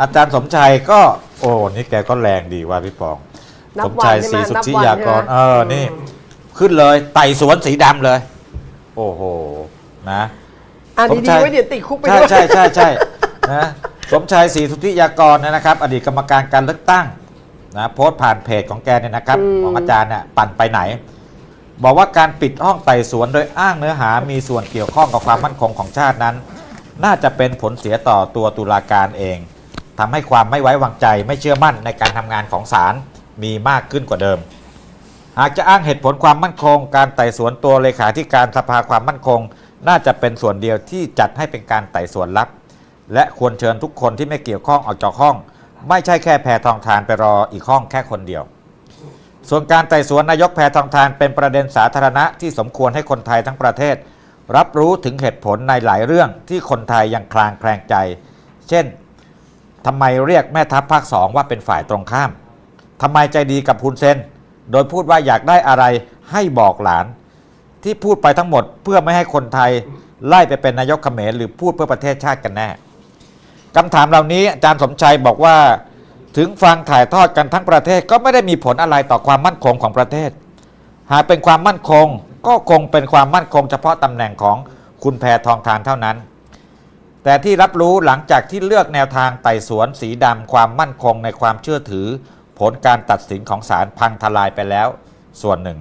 อาจารย์สมชัยก็โอ้นี่แกก็แรงดีว่าพี่ปอง นับสมวันชัยใช่ศรีไหมสุทธินับวันยากร ใช่ไหมเออนี่ขึ้นเลยไต่สวนสีดำเลย โอ้โหนะ อ่านสมดีชัๆยไว้เดี๋ยวติดคุกไปใช่ด้วยใช่ใช่ใช่นะสมชัยศรีสุทธิยากรเนยนะครับ อดีตกรรมการการเลือกตั้งนะโพสต์ผ่านเพจของแกเนี่ยนะครับ ของอาจารย์เนี่ยปั่นไปไหน บอกว่าการปิดห้องไต่สวนโดยอ้างเนื้อหามีส่วนเกี่ยวข้องกับความมั่นคงของชาตินั้น น่าจะเป็นผลเสียต่อตัวตุลาการเอง ทำให้ความไม่ไว้วางใจไม่เชื่อมั่นในการทำงานของศาลมีมากขึ้นกว่าเดิม หากจะอ้างเหตุผลความมั่นคง การไต่สวนตัวเลขาธิการสภาความมั่นคง น่าจะเป็นส่วนเดียวที่จัดให้เป็นการไต่สวนลับ และควรเชิญทุกคนที่ไม่เกี่ยวข้องออกจากห้อง ไม่ใช่แค่แพทองทานไปรออีกห้องแค่คนเดียว ส่วนการไต่สวนนายกแพทองทานเป็นประเด็นสาธารณะที่สมควรให้คนไทยทั้งประเทศ รับรู้ถึงเหตุผลในหลายเรื่องที่คนไทยยังคลางแคลงใจ เช่น ทำไมเรียกแม่ทัพภาคสองว่าเป็นฝ่ายตรงข้ามทำไมใจดีกับคุณเซน โดยพูดว่าอยากได้อะไรให้บอกหลาน ที่พูดไปทั้งหมดเพื่อไม่ให้คนไทยไล่ไปเป็นนายกเขมรหรือพูดเพื่อประเทศชาติกันแน่คำถามเหล่านี้อาจารย์สมชัยบอกว่า ถึงฟังถ่ายทอดกันทั้งประเทศก็ไม่ได้มีผลอะไรต่อความมั่นคงของประเทศ หากเป็นความมั่นคงก็คงเป็นความมั่นคงเฉพาะตำแหน่งของคุณแพทองทานเท่านั้น แต่ที่รับรู้หลังจากที่เลือกแนวทางไต่สวนสีดำความมั่นคงในความเชื่อถือ ผลการตัดสินของศาลพังทลายไปแล้ว ส่วนหนึ่ง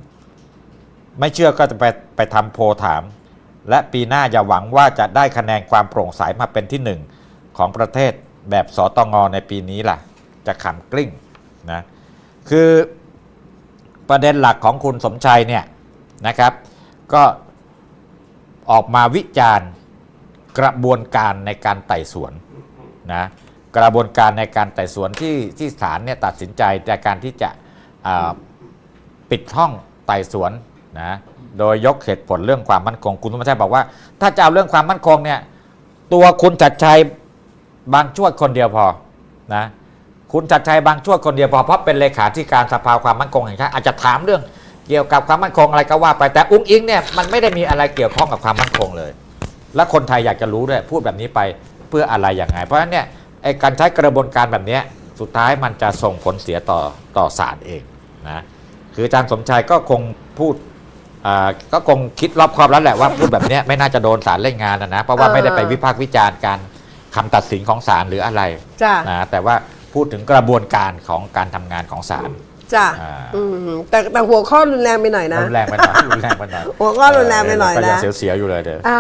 ไม่เชื่อก็จะไปไปทำโพถาม และปีหน้าอย่าหวังว่าจะได้คะแนนความโปร่งใสมาเป็นที่หนึ่งของประเทศแบบสตงในปีนี้ล่ะ จะขำกลิ้งนะคือประเด็นหลักของคุณสมชัยเนี่ยนะครับ ก็ออกมาวิจารณ์ กระบวนการในการไต่สวนนะกระบวนการในการไต่สวนที่ที่ศาลเนี่ยตัดสินใจในการที่จะปิดห้องไต่สวนนะโดยยกเหตุผลเรื่องความมั่นคง คุณสมชัยบอกว่า ถ้าจะเอาเรื่องความมั่นคงเนี่ยตัวคุณจัดชัยบางช่วยคนเดียวพอนะคุณจัดชัยบางช่วยคนเดียวพอเพราะเป็นเลขาธิการสภาความมั่นคงแห่งชาติอาจจะถามเรื่องเกี่ยวกับความมั่นคงอะไรก็ว่าไปแต่อุ้งอิงเนี่ยมันไม่ได้มีอะไรเกี่ยวข้องกับความมั่นคงเลย และคนไทยอยากจะรู้ด้วยพูดแบบนี้ไปเพื่ออะไรอย่างไง เพราะฉะนั้นเนี่ยไอ้การใช้กระบวนการแบบเนี้ยสุดท้ายมันจะส่งผลเสียต่อต่อศาลเองนะคืออาจารย์สมชัยก็คงพูดอ่าก็คงคิดรอบคอบแล้วแหละว่าพูดแบบเนี้ยไม่น่าจะโดนศาลเล่นงานนะนะเพราะว่าไม่ได้ไปวิพากษ์วิจารณ์การคำตัดสินของศาลหรืออะไรจ้ะนะแต่ว่าพูดถึงกระบวนการของการทำงานของศาลจ้ะอ่าอืมแต่แต่หัวข้อรุนแรงไปหน่อยนะรุนแรงไปหน่อยรุนแรงไปหน่อยหัวข้อรุนแรงไปหน่อยนะก็ยังเสียวๆอยู่เลยเด้ออ่า